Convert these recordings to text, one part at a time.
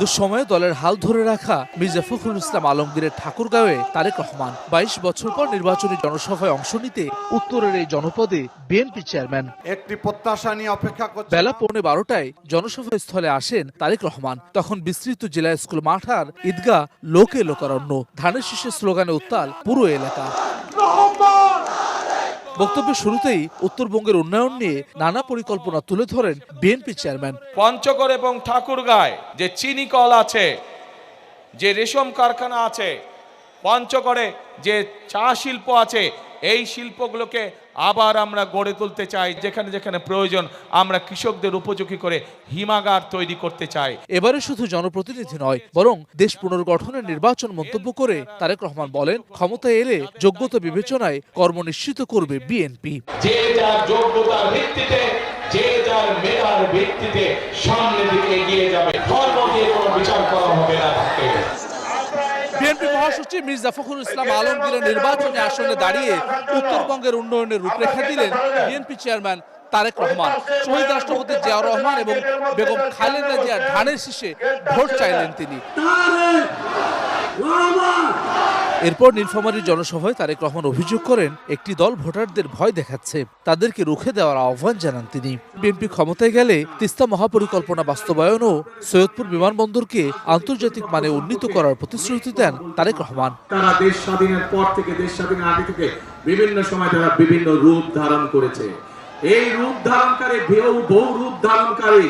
দুঃসময়ে দলের হাল ধরে রাখা মির্জা ফখরুল ইসলাম আলমগীরের ঠাকুরগাঁওয়ে তারেক রহমান বাইশ বছর পর নির্বাচনী জনসভায় অংশ নিতে উত্তরের এই জনপদে বিএনপি চেয়ারম্যান। একটি প্রত্যাশা নিয়ে অপেক্ষা করছি। বেলা পৌনে বারোটায় জনসভা স্থলে আসেন তারেক রহমান। তখন বিস্তৃত জেলা স্কুল মাঠার ঈদগাহ লোকে লোকারণ্য। ধানের শীষের স্লোগানে উত্তাল পুরো এলাকা। বক্তব্যের শুরুতেই উত্তরবঙ্গের উন্নয়ন নিয়ে নানা পরিকল্পনা তুলে ধরেন বিএনপি চেয়ারম্যান। পঞ্চগড় এবং ঠাকুরগাঁয় যে চিনি কল আছে, যে রেশম কারখানা আছে পঞ্চগড়ে যে চা শিল্প আছে এই শিল্পগুলোকে আবার আমরা গড়ে তুলতে চাই যেখানে যেখানে প্রয়োজন আমরা কৃষকদের উপযোগী করে হিমাগার তৈরি করতে চাই। এবারে শুধু জনপ্রতিনিধি নয় বরং দেশ পুনর্গঠনের নির্বাচন মন্তব্য করে তারেক রহমান বলেন ক্ষমতায় এলে যোগ্যতা বিবেচনায় কর্ম নিশ্চিত করবে বিএনপি। যে যার যোগ্যতার ভিত্তিতে যে যার মেধার ভিত্তিতে সামনের দিকে এগিয়ে যাবে ধর্ম দিয়ে কোনো বিচার করা হবে না বিএনপি মহাসচিব মির্জা ফখরুল ইসলাম আলমগীরের নির্বাচনী আসনে দাঁড়িয়ে উত্তরবঙ্গের উন্নয়নের রূপরেখা দিলেন বিএনপি চেয়ারম্যান তারেক রহমান। শহীদ রাষ্ট্রপতি জিয়াউর রহমান এবং বেগম খালেদা জিয়া ধানের শীষে ভোট চাইলেন তিনি। এরপর নীলফামারীর জনসভায় তারেক রহমান অভিযোগ করেন, একটি দল ভোটারদের ভয় দেখাচ্ছে। তাদেরকে রুখে দেওয়ার আহ্বান জানান তিনি। বিএনপি ক্ষমতায় গেলে তিস্তা মহাপরিকল্পনা বাস্তবায়ন ও সৈয়দপুর বিমানবন্দরকে আন্তর্জাতিক মানে উন্নীত করার প্রতিশ্রুতি দেন তারেক রহমান। তারা দেশ স্বাধীনের পর থেকে, দেশ স্বাধীনের আগে থেকে বিভিন্ন সময় তারা বিভিন্ন রূপ ধারণ করেছে। এই রূপ ধারণকারী বহু রূপ ধারণকারী,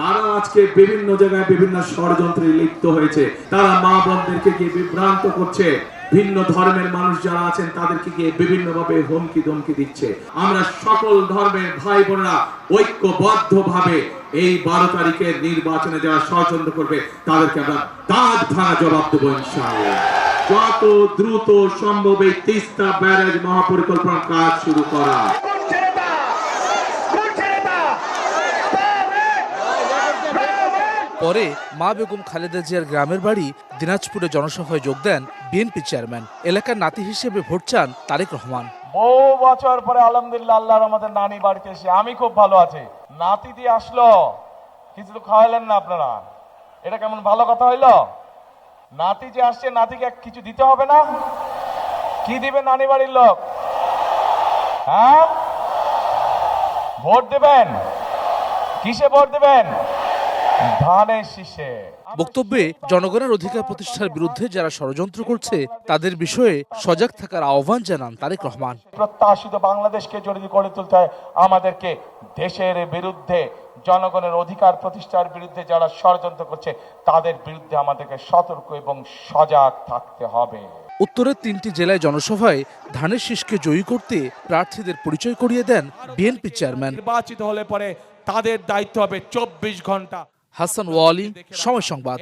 তারা আজকে বিভিন্ন জায়গায় বিভিন্ন ষড়যন্ত্রে লিপ্ত হয়েছে। তারা মা বোনদেরকে গিয়ে বিভ্রান্ত করছে। ভিন্ন ধর্মের মানুষ যারা আছেন, তাদেরকে গিয়ে বিভিন্ন ভাবে হুমকি ধমকি দিচ্ছে। আমরা সকল ধর্মের ভাই বোনেরা ঐক্যবদ্ধ ভাবে এই বারো তারিখের নির্বাচনে যারা ষড়যন্ত্র করবে, তাদেরকে আমরা দাঁত ভাঙা জবাব দেবো যত দ্রুত সম্ভব এই তিস্তা ব্যারেজ মহাপরিকল্পনার কাজ শুরু করা। পরে মা বেগম খালেদা জিয়ার গ্রামের বাড়ি দিনাজপুরে জনসভায় যোগ দেন বিএনপি চেয়ারম্যান। এলাকার নাতি হিসেবে ভোট চান তারেক রহমান। বহু বছর পরে আলহামদুলিল্লাহ আল্লাহর আমাদের নানি বাড়িতে এসে আমি খুব ভালো আছি। নাতি দিয়ে আসলো, কিছু তো খাওয়াইলেন না আপনারা। এটা কেমন ভালো কথা হইল? নাতি যে আসছে, নাতিকে কিছু দিতে হবে না? কি দিবে নানি বাড়ির লোক? হ্যাঁ? ভোট দেবেন? কিসে ভোট দেবেন? শীষে। বক্তব্যে জনগণের অধিকার প্রতিষ্ঠার বিরুদ্ধে যারা ষড়যন্ত্র করছে তাদের বিষয়ে সজাগ থাকার আহ্বান জানান তারেক রহমান। প্রত্যাশিত বাংলাদেশকে যদি গড়ে তুলতে হয় আমাদেরকে দেশের বিরুদ্ধে জনগণের অধিকার প্রতিষ্ঠার বিরুদ্ধে যারা ষড়যন্ত্র করছে তাদের বিরুদ্ধে আমাদেরকে সতর্ক এবং সজাগ থাকতে হবে। উত্তরের তিনটি জেলায় জনসভায় ধানের শীষকে জয়ী করতে প্রার্থীদের পরিচয় করিয়ে দেন বিএনপি চেয়ারম্যান। নির্বাচিত হলে পরে তাদের দায়িত্ব হবে চব্বিশ ঘণ্টা। হাসান ওয়ালি সময় সংবাদ।